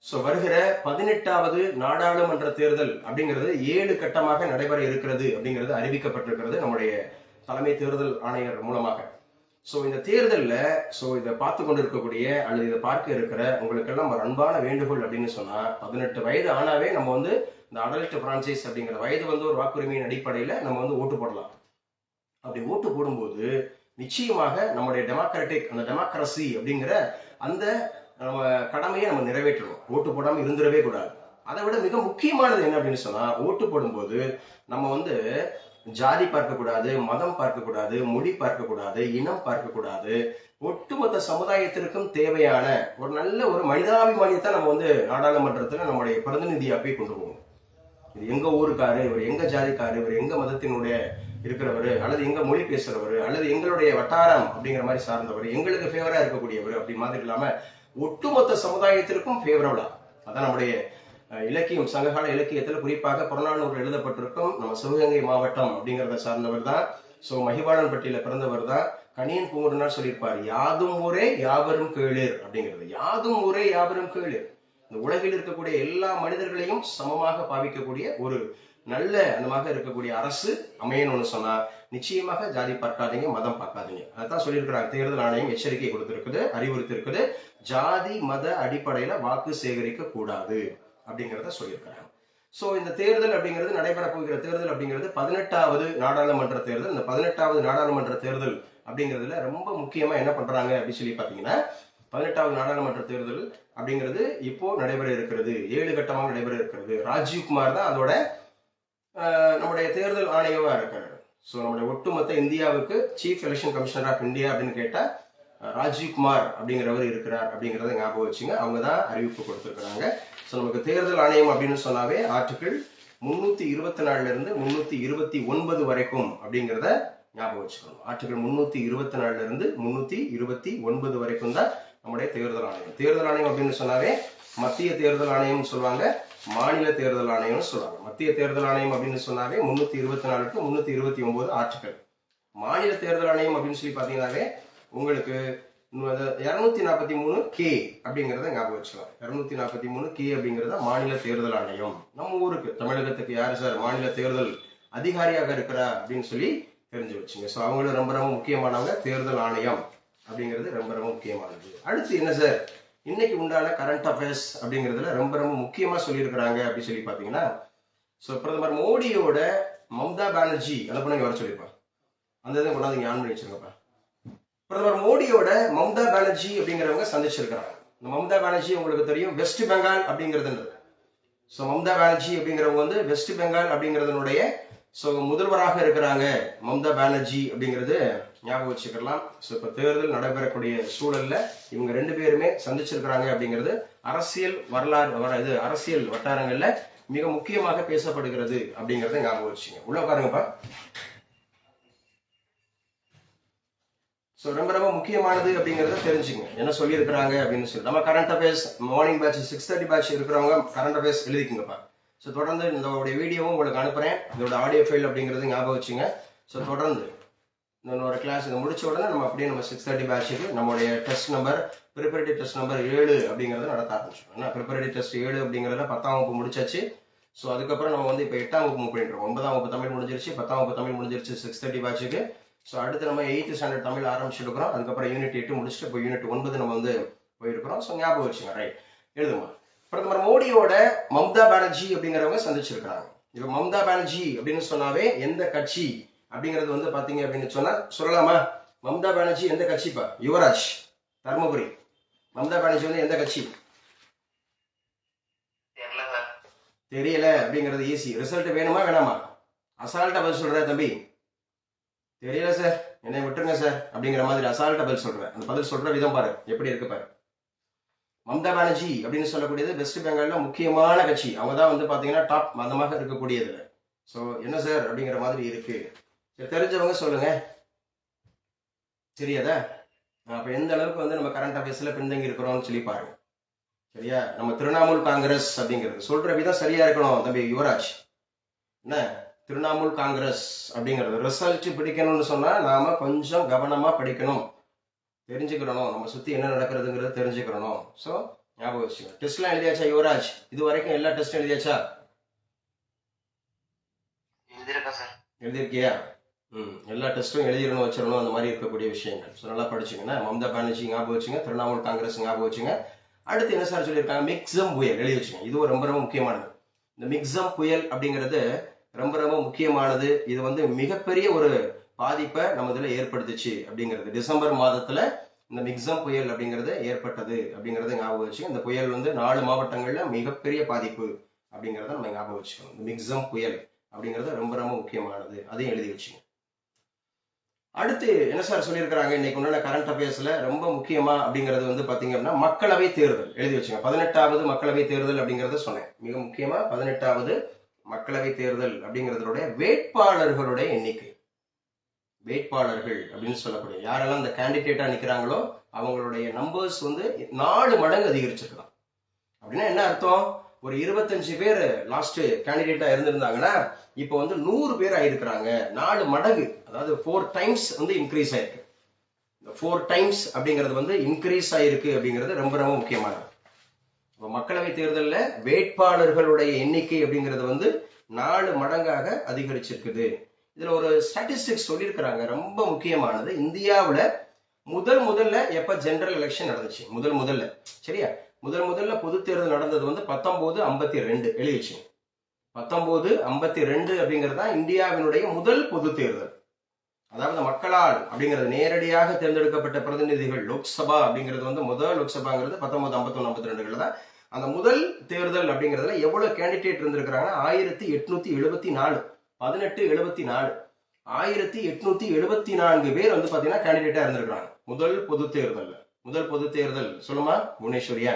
சோ வருகிற பதினெட்டாவது நாடாளுமன்ற தேர்தல் அப்படிங்கிறது ஏழு கட்டமாக நடைபெற இருக்கிறது அப்படிங்கிறது அறிவிக்கப்பட்டிருக்கிறது நம்முடைய தலைமை தேர்தல் ஆணையர் மூலமாக. ஸோ இந்த தேர்தலில் ஸோ இதை பார்த்து கொண்டிருக்கக்கூடிய அல்லது இதை பார்க்க இருக்கிற உங்களுக்கெல்லாம் ஒரு அன்பான வேண்டுகோள் அப்படின்னு சொன்னால் பதினெட்டு வயது ஆனாவே நம்ம வந்து இந்த அடல்ட் பிரான்சைஸ் அப்படிங்கிற வயது வந்து ஒரு வாக்குரிமையின் அடிப்படையில நம்ம வந்து ஓட்டு போடலாம். அப்படி ஓட்டு போடும்போது நிச்சயமாக நம்முடைய டெமோக்ராட்டிக் அந்த டெமோக்ரஸி அப்படிங்கிற அந்த நம்ம கடமையை நம்ம நிறைவேற்றணும் ஓட்டு போடாமல் இருந்துடவே கூடாது. அதை விட மிக முக்கியமானது என்ன அப்படின்னு சொன்னா ஓட்டு போடும்போது நம்ம வந்து ஜாதி பார்க்கக்கூடாது மதம் பார்க்கக்கூடாது மொழி பார்க்கக்கூடாது இனம் பார்க்கக்கூடாது. ஒட்டுமொத்த சமுதாயத்திற்கும் தேவையான ஒரு நல்ல ஒரு மனிதாபிமானியத்தை நம்ம வந்து நாடாளுமன்றத்துல நம்முடைய பிரதிநிதியா போய் கொண்டு போவோம் இது எங்க ஊருக்காரு இவர் எங்க ஜாதிக்காரு இவர் எங்க மதத்தினுடைய இருக்கிறவர் அல்லது எங்க மொழி பேசுறவர் அல்லது எங்களுடைய வட்டாரம் அப்படிங்கிற மாதிரி சார்ந்தவர் எங்களுக்கு ஃபேவரா இருக்கக்கூடியவர் அப்படி மாதிரி இல்லாம ஒட்டுமொத்த சமுதாயத்திற்கும் ஃபேவரபிளா அதான் நம்முடைய இலக்கியம் சங்ககால இலக்கியத்துல குறிப்பாக புறநானூறு எழுதப்பட்டிருக்கும் நம்ம சிவகங்கை மாவட்டம் அப்படிங்கிறத சார்ந்தவர் தான். சோ மகிபாலன் பட்டியல பிறந்தவர் தான். கணியன் பூங்குடனார் சொல்லியிருப்பார் யாதும் ஊரே யாவரும் கேளீர் அப்படிங்கிறது. யாதும் ஊரே யாவரும் கேளீர் இந்த உலகில் இருக்கக்கூடிய எல்லா மனிதர்களையும் சமமாக பாவிக்கக்கூடிய ஒரு நல்ல அந்தமாக இருக்கக்கூடிய அரசு அமையணும்னு சொன்னா நிச்சயமாக ஜாதி பார்க்காதீங்க மதம் பார்க்காதீங்க. அதான் சொல்லியிருக்கிறாங்க. தேர்தல் ஆணையம் எச்சரிக்கை கொடுத்திருக்குது அறிவுறுத்திருக்குது ஜாதி மத அடிப்படையில வாக்கு சேகரிக்க கூடாது. அப்படிங்கிறத சொல்லியிருக்கிறாங்க. ஸோ இந்த தேர்தல் அப்படிங்கிறது நடைபெற போகிற தேர்தல் அப்படிங்கிறது பதினெட்டாவது நாடாளுமன்ற தேர்தல். இந்த பதினெட்டாவது நாடாளுமன்ற தேர்தல் அப்படிங்கிறதுல ரொம்ப முக்கியமா என்ன பண்றாங்க அப்படின்னு சொல்லி பாத்தீங்கன்னா பதினெட்டாவது நாடாளுமன்ற தேர்தல் அப்படிங்கிறது இப்போ நடைபெற இருக்கிறது. ஏழு கட்டமாக நடைபெற இருக்கிறது. ராஜீவ்குமார் தான் அதோட நம்முடைய தேர்தல் ஆணையவா இருக்காரு. ஸோ நம்முடைய ஒட்டுமொத்த இந்தியாவுக்கு chief election commissioner of India அப்படின்னு கேட்டா ராஜீவ் ராஜீவ்குமார் அப்படிங்கிறவர் இருக்கிறார் அப்படிங்கிறத ஞாபகம் வச்சுங்க. அவங்க தான் அறிவிப்பு கொடுத்திருக்கிறாங்க. ஸோ நமக்கு தேர்தல் ஆணையம் அப்படின்னு சொன்னாவே ஆர்டிகிள் முன்னூத்தி இருபத்தி நாலுல இருந்து முன்னூத்தி இருபத்தி ஒன்பது வரைக்கும் அப்படிங்கிறத ஞாபகம் வச்சுக்கணும். ஆர்டிகிள் முன்னூத்தி இருபத்தி நாலுல இருந்து முன்னூத்தி இருபத்தி ஒன்பது வரைக்கும் தான் நம்முடைய தேர்தல் ஆணையம். தேர்தல் ஆணையம் அப்படின்னு சொன்னாவே மத்திய தேர்தல் ஆணையம் சொல்லுவாங்க மாநில தேர்தல் ஆணையம்னு சொல்லுவாங்க. மத்திய தேர்தல் ஆணையம் அப்படின்னு சொன்னாவே முன்னூத்தி இருபத்தி நாலு டு முன்னூத்தி இருபத்தி ஒன்பது ஆர்டிகல் மாநில தேர்தல் ஆணையம் அப்படின்னு சொல்லி பாத்தீங்கன்னாவே உங்களுக்கு இரநூத்தி நாற்பத்தி மூணு கே அப்படிங்கறத ஞாபகம் வச்சுக்கலாம். இருநூத்தி நாற்பத்தி மூணு கே அப்படிங்கறத மாநில தேர்தல் ஆணையம். நம்ம ஊருக்கு தமிழகத்துக்கு யாரு சார்? மாநில தேர்தல் அதிகாரியாக இருக்கிறா அப்படின்னு சொல்லி தெரிஞ்சு வச்சுங்க. சோ அவங்களும் ரொம்ப ரொம்ப முக்கியமானவங்க தேர்தல் ஆணையம் அப்படிங்கிறது ரொம்ப ரொம்ப முக்கியமானது. அடுத்து என்ன சார்? இன்னைக்கு உண்டான கரண்ட் அஃபேர்ஸ் அப்படிங்கிறதுல ரொம்ப ரொம்ப முக்கியமா சொல்லியிருக்கிறாங்க அப்படின்னு சொல்லி பாத்தீங்கன்னா சோ பிரதமர் மோடியோட மம்தா பானர்ஜி அனுப்புனங்க வர சொல்லியிருப்பாங்க அந்த இதை கொண்டாந்து ஞாபகம் ஆன் பண்ணி பிரதமர் மோடியோட மம்தா பானர்ஜி அப்படிங்கிறவங்க சந்திச்சிருக்கிறாங்க. இந்த மம்தா பானர்ஜி உங்களுக்கு தெரியும் வெஸ்ட் பெங்கால் அப்படிங்கிறது சோ மம்தா பானர்ஜி அப்படிங்கிறவங்க வந்து வெஸ்ட் பெங்கால் அப்படிங்கிறதுனுடைய சோ முதல்வராக இருக்கிறாங்க மம்தா பானர்ஜி அப்படிங்கிறது. ஞாபகம் வச்சுக்கலாம். சோ இப்ப தேர்தல் நடைபெறக்கூடிய சூழல்ல இவங்க ரெண்டு பேருமே சந்திச்சிருக்கிறாங்க அப்படிங்கிறது அரசியல் வரலாறு வர இது அரசியல் வட்டாரங்கள்ல மிக முக்கியமாக பேசப்படுகிறது அப்படிங்கறத ஞாபகம் வச்சுங்க உள்ள பாருங்கப்பா ஸோ ரொம்ப ரொம்ப முக்கியமானது அப்படிங்கிறத தெரிஞ்சுங்க. என்ன சொல்லியிருக்கிறாங்க அப்படின்னு சொல்லி. நம்ம current affairs morning batch six thirty batch இருக்கிறவங்க கரண்ட் அஃபேர்ஸ் எழுதிக்குங்கப்பா. ஸோ தொடர்ந்து இந்த வீடியோவும் உங்களுக்கு அனுப்புறேன். இதோட ஆடியோ ஃபைல் அப்படிங்கிறது ஞாபகம் வச்சுங்க. ஸோ தொடர்ந்து இன்னொரு கிளாஸ் இதை முடிச்ச உடனே நம்ம அப்படியே நம்ம சிக்ஸ் தேர்ட்டி பேட்சுக்கு நம்மளுடைய test number preparative test number ஏழு அப்படிங்கிறது நடத்த ஆரம்பிச்சோம் ஏன்னா ப்ரிப்பரேட்டிவ் டெஸ்ட் ஏழு அப்படிங்கறதுல பத்தாம் வகுப்பு முடிச்சாச்சு. ஸோ அதுக்கப்புறம் நம்ம வந்து இப்போ எட்டாம் வகுப்பு பண்ணிட்டு இருக்கோம் ஒன்பதாம் வகுப்பு தமிழ் முடிஞ்சிருச்சு பத்தாம் வகுப்பு தமிழ் முடிஞ்சிருச்சு சிக்ஸ் தேர்ட்டி பேட்சுக்கு ஸோ அடுத்து நம்ம எயித்து ஸ்டாண்டர்ட் தமிழ் ஆரம்பிச்சுட்டு இருக்கிறோம் அதுக்கப்புறம் யூனிட் எட்டு முடிச்சுட்டு இப்போ யூனிட் ஒன்பது நம்ம வந்து போயிருக்கிறோம். ஸோ ஞாபகம் வச்சுங்க ரைட் எழுதுமா பிரதமர் மோடியோட மம்தா பானர்ஜி அப்படிங்கிறவங்க சந்திச்சிருக்கிறாங்க. இப்ப மம்தா பானர்ஜி அப்படின்னு சொன்னாவே எந்த கட்சி அப்படிங்கிறது வந்து பாத்தீங்க அப்படின்னு சொன்னா சொல்லலாமா? மம்தா பானர்ஜி எந்த கட்சிப்பா யுவராஜ் தர்மபுரி. மம்தா பானர்ஜி வந்து எந்த கட்சி? தெரியல. அப்படிங்கிறது ஈஸி ரிசல்ட் வேணுமா வேணாமா? அசால்ட்டா பதில் சொல்ற தம்பி. தெரியல சார். என்னை விட்டுருங்க சார் அப்படிங்கிற மாதிரி அசால்ட்டா பதில் சொல்றேன். அந்த பதில் சொல்ற விதம் பாரு. எப்படி இருக்கு பாரு. மம்தா பானர்ஜி அப்படின்னு சொல்லக்கூடியது வெஸ்ட் பெங்கால்ல முக்கியமான கட்சி. அவங்க தான் வந்து பாத்தீங்கன்னா டாப் மதமாக இருக்கக்கூடியது. சோ என்ன சார் அப்படிங்கிற மாதிரி இருக்கு. சரி, தெரிஞ்சவங்க சொல்லுங்க. தெரியாதா? அப்ப எந்த அளவுக்கு வந்து நம்ம கரண்ட் அஃபேர்ஸ்ல பின்தங்கி இருக்கிறோம்னு சொல்லி பாருங்க. சரியா? நம்ம திரிணாமுல் காங்கிரஸ் அப்படிங்கிறது. சொல்ற விதம் சரியா இருக்கணும் தம்பி யுவராஜ். என்ன? திரிணாமுல் காங்கிரஸ் அப்படிங்கிறது. ரிசல்ட் பிடிக்கணும்னு சொன்னா நாம கொஞ்சம் கவனமா படிக்கணும். தெரிஞ்சுக்கிறணும். நம்ம சுத்தி என்ன நடக்கிறதுங்கிறத தெரிஞ்சுக்கிறணும். சோ ஞாபகம் வச்சுக்கோ டெஸ்ட்லாம் எழுதியாச்சா யுவராஜ்? இது வரைக்கும் எல்லா டெஸ்டும் எழுதியாச்சா? எழுதியிருக்கியா? ம். எல்லா டெஸ்ட்டும் எழுதிடணும் வச்சிடணும் அந்த மாதிரி இருக்கக்கூடிய விஷயங்கள். ஸோ நல்லா படிச்சுங்கன்னா மம்தா பானர்ஜி ஞாபகம் வச்சுங்க திரிணாமுல் காங்கிரஸ் ஞாபகம் வச்சுங்க அடுத்து என்ன சார் சொல்லியிருக்காங்க? மிக்ஸம் புயல். எழுதி வச்சுங்க இது ரொம்ப ரொம்ப முக்கியமானது. இந்த மிக்ஸம் புயல் அப்படிங்கிறது ரொம்ப ரொம்ப முக்கியமானது. இது வந்து மிகப்பெரிய ஒரு பாதிப்பை நம்ம இதுல ஏற்படுத்துச்சு அப்படிங்கிறது. டிசம்பர் மாதத்துல இந்த மிக்சம் புயல் அப்படிங்கிறது ஏற்பட்டது அப்படிங்கறத ஞாபகம் வச்சு இந்த புயல் வந்து நாலு மாவட்டங்கள்ல மிகப்பெரிய பாதிப்பு அப்படிங்கறத நம்ம ஞாபகம் வச்சுக்கணும் இந்த மிக்சம் புயல் அப்படிங்கிறது ரொம்ப ரொம்ப முக்கியமானது. அதையும் எழுதி வச்சுங்க அடுத்து என்ன சார் சொல்லியிருக்கிறாங்க? இன்னைக்கு உண்டான கரண்ட் அஃபேர்ஸ்ல ரொம்ப முக்கியமா அப்படிங்கிறது வந்து பாத்தீங்க அப்படின்னா மக்களவை தேர்தல். எழுதி வச்சுங்க பதினெட்டாவது மக்களவை தேர்தல் அப்படிங்கறத சொன்னேன். மிக முக்கியமா பதினெட்டாவது மக்களவை தேர்தல் அப்படிங்கறதுடைய வேட்பாளர்களுடைய எண்ணிக்கை. வேட்பாளர்கள் அப்படின்னு சொல்லக்கூடிய யாரெல்லாம் இந்த கேண்டிடேட்டா நிக்கிறாங்களோ அவங்களுடைய நம்பர்ஸ் வந்து நாலு மடங்கு அதிகரிச்சிருக்கலாம். அப்படின்னா என்ன அர்த்தம்? ஒரு இருபத்தஞ்சு பேர் லாஸ்ட் கேண்டிடேட்டா இருந்திருந்தாங்கன்னா இப்போ வந்து நூறு பேர் ஆயிருக்கிறாங்க. நாலு மடங்கு அதாவது ஃபோர் டைம்ஸ் வந்து இன்க்ரீஸ் ஆயிருக்கு. இந்த ஃபோர் டைம்ஸ் அப்படிங்கிறது வந்து இன்க்ரீஸ் ஆயிருக்கு அப்படிங்கிறது ரொம்ப ரொம்ப முக்கியமானது. இப்போ மக்களவை தேர்தலில் வேட்பாளர்களுடைய எண்ணிக்கை அப்படிங்கிறது வந்து நாலு மடங்காக அதிகரிச்சிருக்குது. இதுல ஒரு ஸ்டாட்டிஸ்டிக்ஸ் சொல்லியிருக்கிறாங்க ரொம்ப முக்கியமானது. இந்தியாவில் முதல் முதல்ல எப்ப ஜெனரல் எலெக்ஷன் நடந்துச்சு? முதல் முதல்ல. சரியா? முதல் முதல்ல பொது தேர்தல் நடந்தது வந்து பத்தொன்பது ஐம்பத்தி ரெண்டு. எழுதிச்சு பத்தொன்பது ஐம்பத்தி ரெண்டு அப்படிங்கிறது தான் இந்தியாவினுடைய முதல் பொது தேர்தல். அதாவது மக்களால் அப்படிங்கிறது நேரடியாக தேர்ந்தெடுக்கப்பட்ட பிரதிநிதிகள் லோக்சபா அப்படிங்கிறது வந்து முதல் லோக்சபாங்கிறது பத்தொன்பது ஐம்பத்தொன்னு ஐம்பத்தி ரெண்டுல தான். அந்த முதல் தேர்தல் அப்படிங்கிறதுல எவ்வளவு கேண்டிடேட் இருந்திருக்கிறாங்கன்னா ஆயிரத்தி எட்நூத்தி எழுபத்தி நாலு. பதினெட்டு எழுபத்தி நாலு. ஆயிரத்தி எட்நூத்தி எழுபத்தி நான்கு பேர் வந்து பாத்தீங்கன்னா கேண்டிடேட்டா இருந்திருக்காங்க முதல் பொது தேர்தல்ல. முதல் பொது தேர்தல் சொல்லுமா? புவனேஸ்வரியா?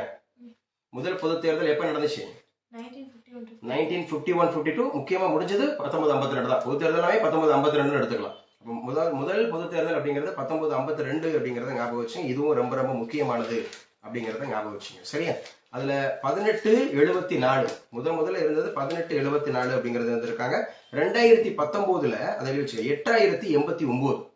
முதல் பொது தேர்தல் எப்ப நடந்துச்சு? 1951 nineteen fifty one fifty two முக்கியமா முடிஞ்சது பத்தொன்பது ஐம்பத்தி ரெண்டு தான் பொது தேர்தலாவே பத்தொன்பது ஐம்பத்தி ரெண்டு எடுத்துக்கலாம். முதல் முதல் பொது தேர்தல் அப்படிங்கிறது பத்தொன்பது ஐம்பத்தி ரெண்டு அப்படிங்கிறத ஞாபகம் வச்சுங்க. இதுவும் ரொம்ப ரொம்ப முக்கியமானது அப்படிங்கிறத ஞாபகம் வச்சுங்க. சரியா? அதுல பதினெட்டு எழுபத்தி நாலு முதல் முதல்ல இருந்தது பதினெட்டு எழுபத்தி நாலு அப்படிங்கிறது இருந்திருக்காங்க. ரெண்டாயிரத்தி பத்தொன்பதுல அதை வச்சுக்க எட்டாயிரத்தி எண்பத்தி ஒன்பது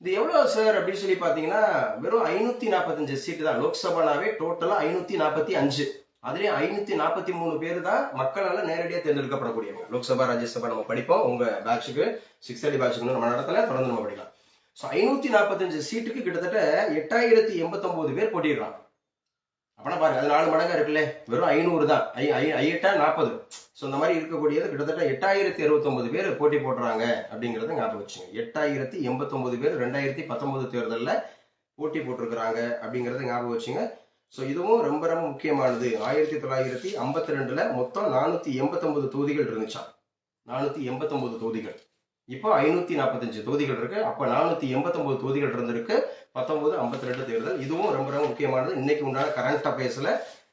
இது எவ்வளவு சார் அப்படின்னு சொல்லி பாத்தீங்கன்னா வெறும் ஐநூத்தி நாற்பத்தஞ்சு சீட்டு தான். லோக்சபானாவே டோட்டலா ஐநூத்தி நாற்பத்தி அஞ்சு. அதுலயும் ஐநூத்தி நாற்பத்தி மூணு பேர் தான் மக்களால நேரடியா தேர்ந்தெடுக்கப்படக்கூடியவங்க. லோக்சபா ராஜ்யசபா நம்ம படிப்போம். உங்க பேட்சுக்கு சிக்ஸ் தேர்ட்டி பேட்சுக்கு நம்ம நடத்தல தொடர்ந்து நம்ம படிக்கலாம். ஸோ ஐநூத்தி நாற்பத்தஞ்சு சீட்டுக்கு கிட்டத்தட்ட எட்டாயிரத்தி எண்பத்தொன்பது பேர் போட்டிடுறாங்க. அப்பனா பாருங்க அது நாலு மடங்கா இருக்குல்ல. வெறும் ஐநூறு தான். ஐ ஐ- ஐயெட்டா நாற்பது. ஸோ இந்த மாதிரி இருக்கக்கூடியது கிட்டத்தட்ட எட்டாயிரத்தி அறுபத்தொன்பது பேர் போட்டி போடுறாங்க அப்படிங்கறத ஞாபகம் வச்சுங்க. எட்டாயிரத்தி எண்பத்தொன்பது பேர் ரெண்டாயிரத்தி பத்தொன்பது தேர்தலில் போட்டி போட்டிருக்கிறாங்க அப்படிங்கறத ஞாபகம் வச்சுங்க. ஸோ இதுவும் ரொம்ப ரொம்ப முக்கியமானது. ஆயிரத்தி தொள்ளாயிரத்தி ஐம்பத்தி ரெண்டுல மொத்தம் நானூத்தி எண்பத்தொன்பது தொகுதிகள் இருந்துச்சா? நானூத்தி எண்பத்தொன்பது தொகுதிகள். இப்போ ஐநூத்தி நாற்பத்தஞ்சு தொகுதிகள் இருக்கு. அப்ப நானூத்தி எண்பத்தொன்பது தொகுதிகள் இருந்திருக்கு. பத்தொன்பது ஐம்பத்தி ரெண்டு தேர்தல். இதுவும் ரொம்ப ரொம்ப முக்கியமானது. இன்னைக்கு உண்டான கரண்ட் அஃபேர்ஸ்ல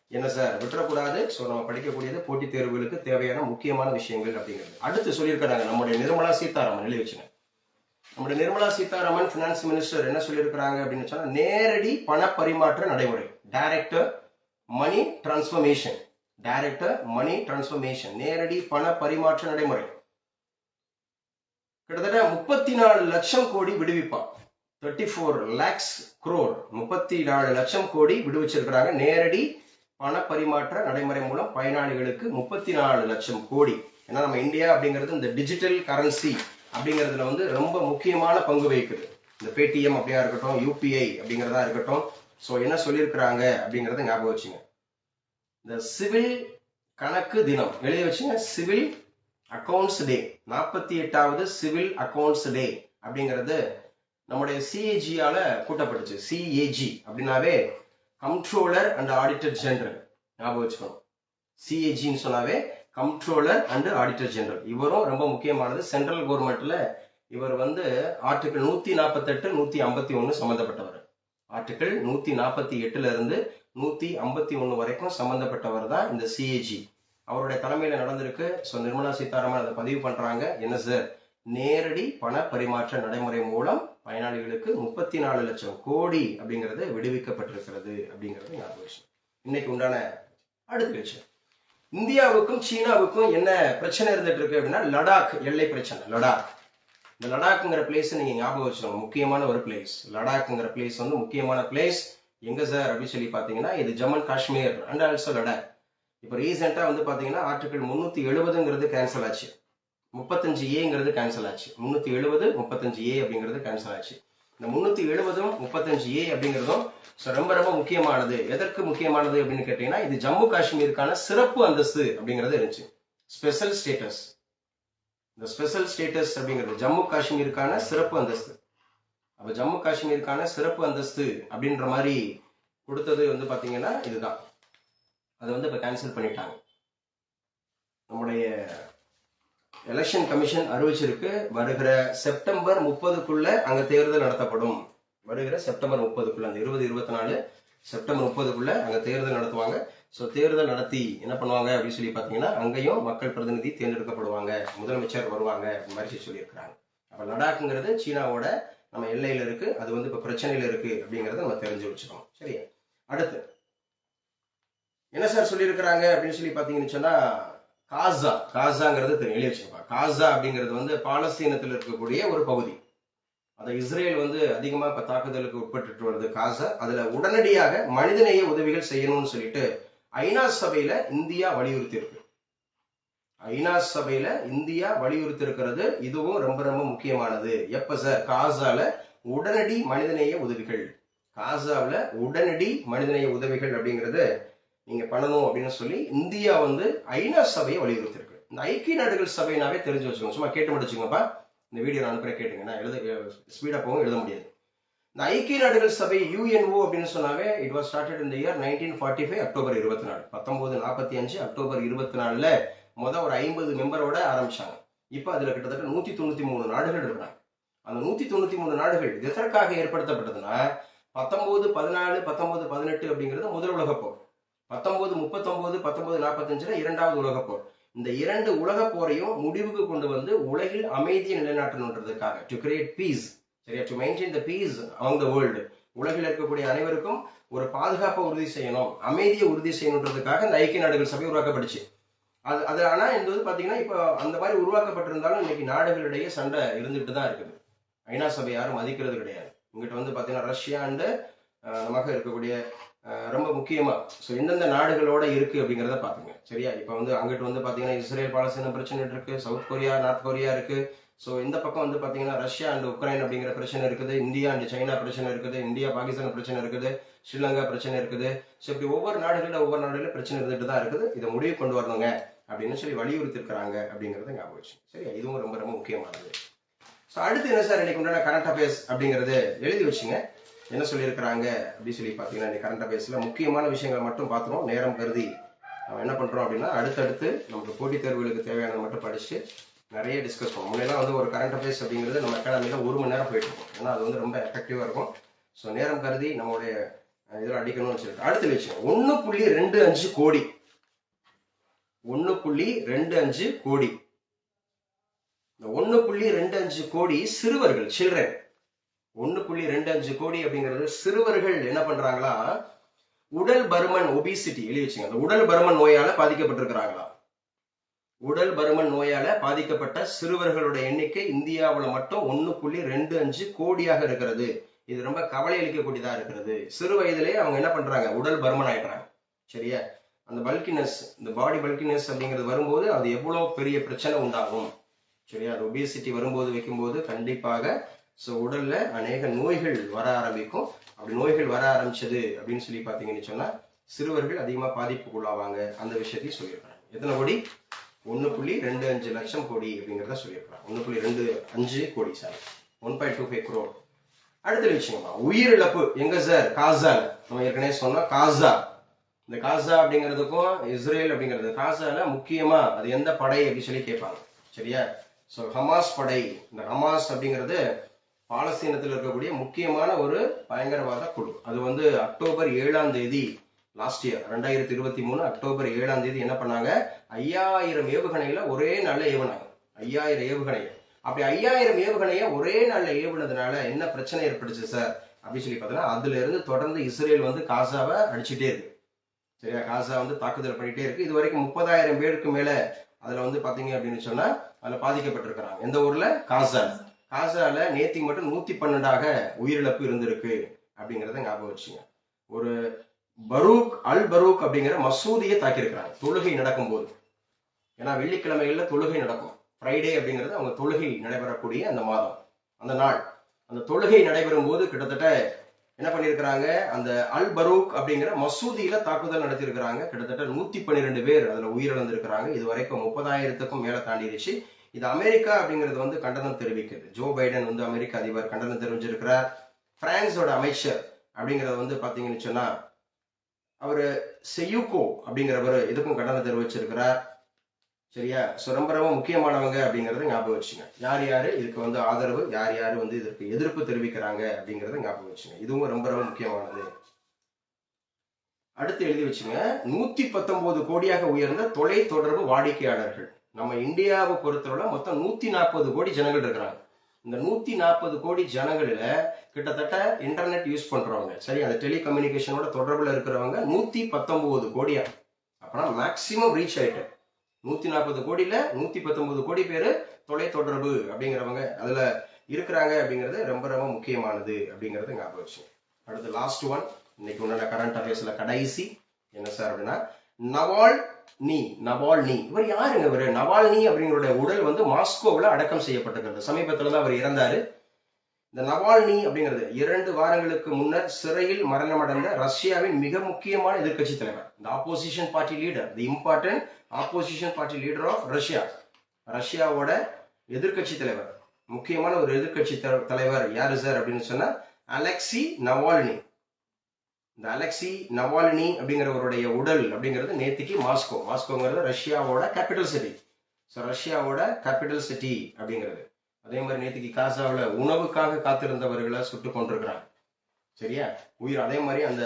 என்ன சார்? விட்டுறக்கூடாது. ஸோ நம்ம படிக்கக்கூடியது போட்டித் தேர்வுகளுக்கு தேவையான முக்கியமான விஷயங்கள் அப்படிங்கிறது. அடுத்து சொல்லியிருக்கிறாங்க நம்முடைய நிர்மலா சீதாராமன் நிலை வச்சுங்க. நம்முடைய நிர்மலா சீதாராமன் பினான்ஸ் மினிஸ்டர் என்ன சொல்லியிருக்கிறாங்க அப்படின்னு சொன்னா நேரடி பண பரிமாற்ற நடைமுறை. Direct money transformation direct money transformation நேரடி பண பரிமாற்ற நடைமுறை. கிட்டத்தட்ட முப்பத்தி நாலு லட்சம் கோடி விடுவிப்பான். தேர்ட்டி ஃபோர் லேக்ஸ் குரோர் முப்பத்தி நாலு லட்சம் கோடி விடுவிச்சிருக்கிறாங்க. நேரடி பண பரிமாற்ற நடைமுறை மூலம் பயனாளிகளுக்கு முப்பத்தி நாலு லட்சம் கோடி. ஏன்னா நம்ம இந்தியா அப்படிங்கிறது இந்த டிஜிட்டல் கரன்சி அப்படிங்கிறதுல வந்து ரொம்ப முக்கியமான பங்கு வகிக்குது. இந்த பேடிஎம் அப்படியா இருக்கட்டும் யூபிஐ அப்படிங்கிறதா இருக்கட்டும் ஸோ என்ன சொல்லியிருக்கிறாங்க அப்படிங்கிறத ஞாபகம் வச்சுங்க. இந்த சிவில் கணக்கு தினம். எழுதி வச்சுங்க. சிவில் அக்கவுண்ட்ஸ் டே நாற்பத்தி எட்டாவது சிவில் அக்கௌண்ட்ஸ் டே அப்படிங்கிறது நம்முடைய சிஏஜியால கூட்டப்பட்டுச்சு. சிஏஜி அப்படின்னாவே கம்ட்ரோலர் அண்ட் ஆடிட்டர் ஜெனரல் ஞாபகம் வச்சுக்கணும். சிஏஜின்னு சொன்னாவே கம்ட்ரோலர் அண்ட் ஆடிட்டர் ஜெனரல் இவரும் ரொம்ப முக்கியமானது. சென்ட்ரல் கவர்மெண்ட்ல இவர் வந்து ஆர்டிகல் நூத்தி நாற்பத்தெட்டு நூத்தி ஐம்பத்தி ஒன்னு சம்பந்தப்பட்டவர். ஆர்டிகிள் நூத்தி நாற்பத்தி எட்டுல இருந்து நூத்தி ஐம்பத்தி ஒன்னு வரைக்கும் சம்பந்தப்பட்டவர் தான் இந்த சிஏஜி அவருடைய தலைமையில நடந்திருக்கு. ஸோ நிர்மலா சீதாராமன் அதை பதிவு பண்றாங்க. என்ன சார்? நேரடி பண பரிமாற்ற நடைமுறை மூலம் பயனாளிகளுக்கு முப்பத்தி நாலு லட்சம் கோடி அப்படிங்கிறது விடுவிக்கப்பட்டிருக்கிறது அப்படிங்கிறது ஞாபகம். இன்னைக்கு உண்டான அடுத்த விஷயம் இந்தியாவுக்கும் சீனாவுக்கும் என்ன பிரச்சனை இருந்துட்டு இருக்கு அப்படின்னா லடாக் எல்லை பிரச்சனை. லடாக். இந்த லடாக்ங்கிற பிளேஸ் நீங்க ஞாபகம் வச்சுக்கோங்க. முக்கியமான ஒரு பிளேஸ் லடாக்ங்கிற பிளேஸ் வந்து முக்கியமான பிளேஸ் எங்க சார் அப்படின்னு சொல்லி பாத்தீங்கன்னா இது ஜம்மு காஷ்மீர் அண்ட் ஆல்சோ லடாக். இப்போ ரீசெண்டா வந்து பாத்தீங்கன்னா ஆர்டிகல் முன்னூத்தி எழுபதுங்கிறது கேன்சல் ஆச்சு. முப்பத்தஞ்சு ஏங்கிறது கேன்சல் ஆச்சு. முன்னூத்தி எழுபது முப்பத்தஞ்சு ஏ அப்படிங்கிறது கேன்சல் ஆச்சு. இந்த முன்னூத்தி எழுபதும் முப்பத்தஞ்சு ஏ அப்படிங்கிறதும் ரொம்ப ரொம்ப முக்கியமானது. எதற்கு முக்கியமானது அப்படின்னு கேட்டீங்கன்னா இது ஜம்மு காஷ்மீருக்கான சிறப்பு அந்தஸ்து அப்படிங்கிறது இருந்துச்சு. ஸ்பெஷல் ஸ்டேட்டஸ் இந்த ஸ்பெஷல் ஸ்டேட்டஸ் அப்படிங்கிறது ஜம்மு காஷ்மீருக்கான சிறப்பு அந்தஸ்து. அப்ப ஜம்மு காஷ்மீருக்கான சிறப்பு அந்தஸ்து அப்படின்ற மாதிரி கொடுத்தது வந்து பார்த்தீங்கன்னா இதுதான். அதை வந்து இப்ப கேன்சல் பண்ணிட்டாங்க. நம்முடைய எலெக்ஷன் கமிஷன் அறிவிச்சிருக்கு வருகிற செப்டம்பர் முப்பதுக்குள்ள அங்க தேர்தல் நடத்தப்படும். வருகிற செப்டம்பர் முப்பதுக்குள்ள அந்த இருபது இருபத்தி நாலு செப்டம்பர் முப்பதுக்குள்ள அங்க தேர்தல் நடத்துவாங்க. சோ தேர்தல் நடத்தி என்ன பண்ணுவாங்க அப்படின்னு சொல்லி பாத்தீங்கன்னா அங்கேயும் மக்கள் பிரதிநிதி தேர்ந்தெடுக்கப்படுவாங்க. முதலமைச்சர் வருவாங்க இந்த மாதிரி சொல்லியிருக்கிறாங்க. அப்ப லடாக்குங்கிறது சீனாவோட நம்ம எல்லையில இருக்கு. அது வந்து இப்ப பிரச்சனையில இருக்கு அப்படிங்கிறத நம்ம தெரிஞ்சு வச்சுக்கணும். சரியா? அடுத்து என்ன சார் சொல்லியிருக்கிறாங்க அப்படின்னு சொல்லி பாத்தீங்கன்னு சொன்னா காசா காசாங்கிறது தெரியும். எழுதி வச்சுக்கப்பா காசா அப்படிங்கிறது வந்து பாலஸ்தீனத்தில் இருக்கக்கூடிய ஒரு பகுதி. அதை இஸ்ரேல் வந்து அதிகமா இப்ப தாக்குதலுக்கு உட்பட்டு வருது. காசா அதுல உடனடியாக மனிதநேய உதவிகள் செய்யணும்னு சொல்லிட்டு ஐநா சபையில இந்தியா வலியுறுத்தி இருக்கு ஐநா சபையில இந்தியா வலியுறுத்தி இருக்கிறது இதுவும் ரொம்ப ரொம்ப முக்கியமானது. எப்ப சார்? காசால உடனடி மனிதநேய உதவிகள். காசாவுல உடனடி மனிதநேய உதவிகள் அப்படிங்கறது நீங்க பண்ணணும் அப்படின்னு சொல்லி இந்தியா வந்து ஐநா சபையை வலியுறுத்திருக்கு இந்த ஐக்கிய நாடுகள் சபைனாவே தெரிஞ்சு வச்சுக்கோங்க. சும்மா கேட்டு முடிச்சுங்கப்பா இந்த வீடியோ நான் அனுப்புறேன் கேட்டுங்க. நான் எழுத ஸ்பீடா போகும் எழுத முடியாது. இந்த ஐக்கிய நாடுகள் சபை யூஎன்ஓ அப்படின்னு சொன்னாவே இட் வாஸ் ஸ்டார்டட் இந்த year nineteen forty five October இருபத்தி நாலு. பத்தொன்பது நாற்பத்தி அஞ்சு அக்டோபர் இருபத்தி நாலுல மொதல் ஒரு ஐம்பது மெம்பரோட ஆரம்பிச்சாங்க. இப்போ அதுல கிட்டத்தட்ட நூத்தி தொண்ணூத்தி மூணு நாடுகள் இருக்கிறாங்க. அந்த நூத்தி தொண்ணூத்தி மூணு நாடுகள் இது எதற்காக ஏற்படுத்தப்பட்டதுன்னா பத்தொன்பது பதினாலு பத்தொன்பது பதினெட்டு அப்படிங்கிறது முதல் உலகப்போர் பத்தொம்போது பத்தொன்பது முப்பத்தொன்பது பத்தொன்பது நாற்பத்தஞ்சுல இரண்டாவது உலகப்போர் இந்த இரண்டு உலகப் போரையும் முடிவுக்கு கொண்டு வந்து உலகில் அமைதியை நிலைநாட்டணுன்றதுக்காக டு கிரியேட் பீஸ் சரியா to maintain the peace on the world உலகில் இருக்கக்கூடிய அனைவருக்கும் ஒரு பாதுகாப்பை உறுதி செய்யணும். அமைதியை உறுதி செய்யணுன்றதுக்காக இந்த ஐக்கிய நாடுகள் சபை உருவாக்கப்பட்டுச்சு. அது அது ஆனால் இந்த வந்து பார்த்தீங்கன்னா இப்போ அந்த மாதிரி உருவாக்கப்பட்டிருந்தாலும் இன்னைக்கு நாடுகளிடையே சண்டை இருந்துகிட்டு தான் இருக்குது. ஐநா சபை யாரும் மதிக்கிறது கிடையாது. இங்கிட்ட வந்து பார்த்தீங்கன்னா ரஷ்யா அண்டு நமக்கு இருக்கக்கூடிய ரொம்ப முக்கியமா. ஸோ எந்தெந்த நாடுகளோட இருக்கு அப்படிங்கிறத பாத்துங்க. சரியா? இப்போ வந்து அங்கிட்டு வந்து பாத்தீங்கன்னா இஸ்ரேல் பாலஸ்தீன பிரச்சனை இருக்கு. சவுத் கொரியா நார்த் கொரியா இருக்கு. ஸோ இந்த பக்கம் வந்து பார்த்தீங்கன்னா ரஷ்யா அண்ட் உக்ரைன் அப்படிங்கிற பிரச்சனை இருக்குது. இந்தியா அண்ட் சைனா பிரச்சனை இருக்குது. இந்தியா பாகிஸ்தான் பிரச்சனை இருக்குது. ஸ்ரீலங்கா பிரச்சனை இருக்குது. ஸோ இப்படி ஒவ்வொரு நாடுகளில் ஒவ்வொரு நாடுகளில் பிரச்சனை இருந்துட்டு தான் இருக்குது. இதை முடிவு கொண்டு வரணுங்க அப்படின்னு சொல்லி வலியுறுத்திருக்கிறாங்க அப்படிங்கிறது ஞாபகம் வச்சு சரியா? இதுவும் ரொம்ப ரொம்ப முக்கியமானது. ஸோ அடுத்து என்ன சார் இன்னைக்கு உண்டான கரண்ட் அஃபேர்ஸ் அப்படிங்கிறது எழுதி வச்சுங்க. என்ன சொல்லியிருக்கிறாங்க அப்படின்னு சொல்லி பார்த்தீங்கன்னா இன்னைக்கு கரண்ட் அஃபேர்ஸில் முக்கியமான விஷயங்களை மட்டும் பார்த்துருவோம். நேரம் கருதி நம்ம என்ன பண்ணுறோம் அப்படின்னா அடுத்தடுத்து நமக்கு போட்டித் தேர்வுகளுக்கு தேவையானதை மட்டும் படிச்சுட்டு நிறைய டிஸ்கஸ் பண்ணுவோம். முன்னெல்லாம் வந்து ஒரு கரண்ட் அஃபேர்ஸ் அப்படிங்கிறது நம்ம அகாடமியில் ஒரு மணி நேரம் போயிட்டு இருக்கும். ஏன்னா அது வந்து ரொம்ப எஃபெக்டிவாக இருக்கும். ஸோ நேரம் கருதி நம்மளுடைய இதில் அடிக்கணும்னு சொல்லிட்டு அடுத்து விஷயம் ஒன்று புள்ளி ரெண்டு அஞ்சு கோடி. ஒன்று புள்ளி ரெண்டு அஞ்சு கோடி. இந்த ஒன்று புள்ளி ரெண்டு அஞ்சு கோடி சிறுவர்கள் சில்ட்ரன் ஒன்று புள்ளி ரெண்டு அஞ்சு கோடி அப்படிங்கிறது சிறுவர்கள் என்ன பண்றாங்களா? உடல் பருமன் ஒபிசிட்டி எழுதி வச்சுங்க அந்த உடல் பருமன் நோயால பாதிக்கப்பட்டிருக்கிறாங்களா? உடல் பருமன் நோயால பாதிக்கப்பட்ட சிறுவர்களோட எண்ணிக்கை இந்தியாவுல மட்டும் ஒன்னு புள்ளி ரெண்டு அஞ்சு கோடியாக இருக்கிறது. இது ரொம்ப கவலை அளிக்கக்கூடியதா இருக்கிறது. சிறு வயதிலே அவங்க என்ன பண்றாங்க? உடல் பருமன் ஆயிடுறாங்க. சரியா? அந்த பல்கினஸ் இந்த பாடி பல்கினஸ் அப்படிங்கிறது வரும்போது அது எவ்வளவு பெரிய பிரச்சனை உண்டாகும். சரியா? அது ஒபிசிட்டி வரும்போது வைக்கும்போது கண்டிப்பாக ஸோ உடல்ல அநேக நோய்கள் வர ஆரம்பிக்கும். அப்படி நோய்கள் வர ஆரம்பிச்சது அப்படின்னு சொல்லி பாத்தீங்கன்னு சொன்னா சிறுவர்கள் அதிகமா பாதிப்புக்குள்ளாவாங்க. அந்த விஷயத்தையும் சொல்லியிருக்காங்க. எத்தனை கோடி? ஒன்று புள்ளி ரெண்டு அஞ்சு லட்சம் கோடி அப்படிங்கிறத சொல்லியிருக்காங்க ஒன்று புள்ளி ரெண்டு அஞ்சு கோடி sir. One point two five crore அடுத்த விஷயமா உயிரிழப்பு. எங்க சார்? காசால நம்ம ஏற்கனவே சொன்னோம் காசா. இந்த காசா அப்படிங்கிறதுக்கும் இஸ்ரேல் அப்படிங்கிறது காசால முக்கியமா அது எந்த படை அப்படி சொல்லி கேட்பாங்க. சரியா? ஸோ ஹமாஸ் படை. இந்த ஹமாஸ் அப்படிங்கிறது பாலஸ்தீனத்தில் இருக்கக்கூடிய முக்கியமான ஒரு பயங்கரவாத குழு. அது வந்து அக்டோபர் ஏழாம் தேதி லாஸ்ட் இயர் ரெண்டாயிரத்தி இருபத்தி மூணு அக்டோபர் ஏழாம் தேதி என்ன பண்ணாங்க? ஐயாயிரம் ஏவுகணைகளை ஒரே நாளில் ஏவுனாங்க ஐயாயிரம் ஏவுகணை அப்படி ஐயாயிரம் ஏவுகணையை ஒரே நாள்ல ஏவுனதுனால என்ன பிரச்சனை ஏற்பட்டுச்சு சார் அப்படின்னு சொல்லி பார்த்தீங்கன்னா அதுல இருந்து தொடர்ந்து இஸ்ரேல் வந்து காசாவை அடிச்சுட்டே இருக்கு. சரியா? காசா வந்து தாக்குதல் பண்ணிட்டே இருக்கு. இது வரைக்கும் முப்பதாயிரம் பேருக்கு மேல அதுல வந்து பாத்தீங்க அப்படின்னு சொன்னா அதுல பாதிக்கப்பட்டிருக்கிறாங்க. எந்த ஊர்ல? காசா. காசால நேத்தி மட்டும் நூத்தி பன்னெண்டாக உயிரிழப்பு இருந்திருக்கு அப்படிங்கறத ஞாபகம் வச்சுங்க. ஒரு பரூக் அல் பரூக் அப்படிங்கிற மசூதியை தாக்கியிருக்கிறாங்க. தொழுகை நடக்கும்போது. ஏன்னா வெள்ளிக்கிழமைகளில் தொழுகை நடக்கும். ஃப்ரைடே அப்படிங்கிறது அவங்க தொழுகை நடைபெறக்கூடிய அந்த மாதம். அந்த நாள். அந்த தொழுகை நடைபெறும் போது கிட்டத்தட்ட என்ன பண்ணியிருக்கிறாங்க அந்த அல் பரூக் அப்படிங்கிற மசூதியில தாக்குதல் நடத்தியிருக்கிறாங்க கிட்டத்தட்ட நூத்தி பன்னிரெண்டு பேர் அதுல உயிரிழந்திருக்கிறாங்க. இது வரைக்கும் முப்பதாயிரத்துக்கும் மேல தாண்டிடுச்சு இது அமெரிக்கா அப்படிங்கிறது வந்து கண்டனம் தெரிவிக்குது. ஜோ பைடன் வந்து அமெரிக்க அதிபர் கண்டனம் தெரிவிச்சிருக்கிறார். பிரான்ஸோட அமைச்சர் அப்படிங்கறது வந்து பாத்தீங்கன்னு சொன்னா அவரு செயுகோ அப்படிங்கிறவர் இதுக்கும் கண்டனம் தெரிவிச்சிருக்கிறார். சரியா? சுரம்ப ரொம்ப ரொம்ப முக்கியமானவங்க அப்படிங்கறத ஞாபகம் வச்சுங்க. யார் யாரு? இதுக்கு வந்து ஆதரவு யார் யாரு வந்து இதற்கு எதிர்ப்பு தெரிவிக்கிறாங்க அப்படிங்கறத ஞாபகம் வச்சுங்க. இதுவும் ரொம்ப ரொம்ப முக்கியமானது. அடுத்து எழுதி வச்சுங்க. நூத்தி பத்தொன்பது கோடியாக உயர்ந்த தொலை தொடர்பு வாடிக்கையாளர்கள். நம்ம இந்தியாவை பொறுத்தவரை மொத்தம் நூத்தி நாற்பது கோடி ஜனங்கள் இருக்கிறாங்க. இந்த நூத்தி நாற்பது கோடி ஜனங்களில கிட்டத்தட்ட இன்டர்நெட் யூஸ் பண்றவங்க சரி அந்த டெலிகம்யூனிகேஷனோட தொடர்புல இருக்கிறவங்க நூத்தி பத்தொன்பது கோடியா. அப்பனா மேக்சிமம் ரீச் ஆயிட்டு. நூத்தி நாற்பது கோடியில நூத்தி பத்தொன்பது கோடி பேரு தொலை தொடர்பு அப்படிங்கிறவங்க அதுல இருக்கிறாங்க அப்படிங்கிறது ரொம்ப ரொம்ப முக்கியமானது அப்படிங்கறது ஞாபகம் வச்சு அடுத்து லாஸ்ட் ஒன் இன்னைக்கு உண்டான கரண்ட் அஃபேர்ஸ்ல கடைசி என்ன சார் அப்படின்னா நவால் நீ நவால் நீ இவர் யாருங்க இவர்? நவால் நீ அப்படிங்கிற உடல் வந்து மாஸ்கோவில் அடக்கம் செய்யப்பட்டிருக்கிறது. சமீபத்துல தான் அவர் இறந்தாரு. இந்த நவால்னி அப்படிங்கிறது இரண்டு வாரங்களுக்கு முன்னர் சிறையில் மரணமடைந்த ரஷ்யாவின் மிக முக்கியமான எதிர்க்கட்சி தலைவர். இந்த opposition party leader the important opposition party leader of Russia ரஷ்யாவோட எதிர்க்கட்சி தலைவர். முக்கியமான ஒரு எதிர்க்கட்சி தலைவர் யாரு சார் அப்படின்னு சொன்னா அலெக்சி நவால்னி. இந்த அலெக்சி நவால்னி அப்படிங்கிறவருடைய உடல் அப்படிங்கிறது நேத்திக்கு மாஸ்கோ. மாஸ்கோங்கிறது ரஷ்யாவோட கேபிட்டல் சிட்டி ஸோ ரஷ்யாவோட கேபிட்டல் சிட்டி அப்படிங்கிறது. அதே மாதிரி நேற்றுக்கு காசாவுல உணவுக்காக காத்திருந்தவர்களை சுட்டு கொண்டிருக்கிறாங்க சரியா? உயிர் அதே மாதிரி அந்த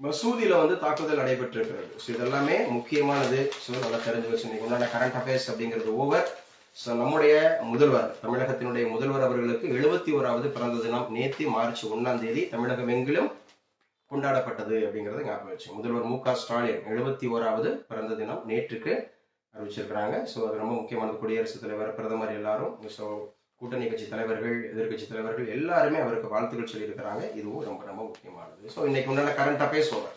மசூதியில வந்து தாக்குதல் நடைபெற்றிருக்கிறது. ஸோ இதெல்லாமே முக்கியமானது. ஸோ நல்லா தெரிஞ்சு வச்சு உண்டான கரண்ட் அஃபேர்ஸ் அப்படிங்கிறது ஓவர் ஸோ நம்முடைய முதல்வர் தமிழகத்தினுடைய முதல்வர் அவர்களுக்கு எழுபத்தி ஓராவது பிறந்த தினம் நேத்தி மார்ச் ஒன்னாம் தேதி தமிழகம் எங்கிலும் கொண்டாடப்பட்டது அப்படிங்கிறத ஞாபகம் வச்சு. முதல்வர் மு க ஸ்டாலின் எழுபத்தி ஓராவது பிறந்த தினம் நேற்றுக்கு அறிவிச்சிருக்கிறாங்க. ஸோ அது ரொம்ப முக்கியமானது குடியரசுத் தலைவர் பிரதமர் எல்லாரும் ஸோ கூட்டணி கட்சி தலைவர்கள் எதிர்க்கட்சி தலைவர்கள் எல்லாருமே அவருக்கு வாழ்த்துக்கள் சொல்லியிருக்கிறாங்க. இதுவும் ரொம்ப ரொம்ப முக்கியமானது. ஸோ இன்னைக்கு உண்டான கரண்ட் அஃபேர்ஸ் ஓவர்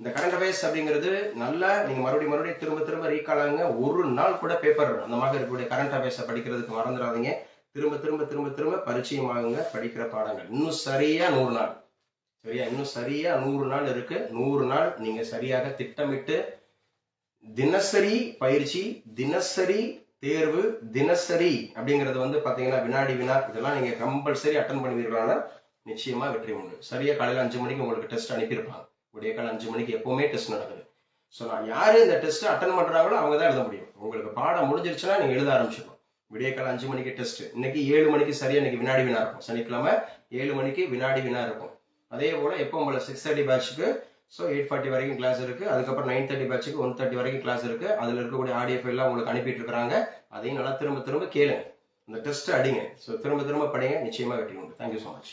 இந்த கரண்ட் அஃபேர்ஸ் அப்படிங்கிறது நல்லா நீங்க மறுபடியும் மறுபடியும் திரும்ப திரும்ப ரீகால் ஆகுங்க ஒரு நாள் கூட பேப்பர் அந்த மாதிரி இருக்கக்கூடிய கரண்ட் அஃபேர்ஸை படிக்கிறதுக்கு மறந்துடாதீங்க. திரும்ப திரும்ப திரும்ப திரும்ப பரிச்சயமாகுங்க படிக்கிற பாடங்கள். இன்னும் சரியா நூறு நாள். சரியா? இன்னும் சரியா நூறு நாள் இருக்கு. நூறு நாள் நீங்க சரியாக திட்டமிட்டு தினசரி பயிற்சி தினசரி தேர்வு தினசரி அப்படிங்கிறது வந்து பாத்தீங்கன்னா வினாடி வினா இதெல்லாம் நீங்க கம்பல்சரி அட்டன் பண்ணுவீர்களான நிச்சயமா வெற்றி உண்டு. சரியா காலையில அஞ்சு மணிக்கு உங்களுக்கு டெஸ்ட் அனுப்பியிருப்பாங்க. விடிய காலை அஞ்சு மணிக்கு எப்பவுமே டெஸ்ட் நடக்குது. ஸோ நான் யாரு இந்த டெஸ்ட் அட்டன் பண்றாங்களோ அவங்க தான் எழுத முடியும். உங்களுக்கு பாடம் முடிஞ்சிருச்சுன்னா நீங்க எழுத ஆரம்பிச்சிடணும் விடிய காலை அஞ்சு மணிக்கு டெஸ்ட் இன்னைக்கு ஏழு மணிக்கு சரியா இன்னைக்கு வினாடி வினா இருக்கும். சனிக்கிழமை ஏழு மணிக்கு வினாடி வினா இருக்கும். அதே போல எப்போ உங்களை சிக்ஸ் தேர்ட்டி பேட்ச்க்கு ஸோ எயிட் ஃபார்ட்டி வரைக்கும் கிளாஸ் இருக்கு. அதுக்கப்புறம் நைன் தேர்ட்டி பேட்சுக்கு ஒன் தேர்ட்டி வரைக்கும் கிளாஸ் இருக்கு. அதுல இருக்கக்கூடிய ஆடியோ ஃபைல்லாம் உங்களுக்கு அனுப்பிட்டு இருக்காங்க அதையும் நல்லா திரும்ப திரும்ப கேளுங்க. இந்த டெஸ்ட் அடிங்க. ஸோ திரும்ப திரும்ப படிங்க. நிச்சயமா வெற்றி உண்டு. Thank you so much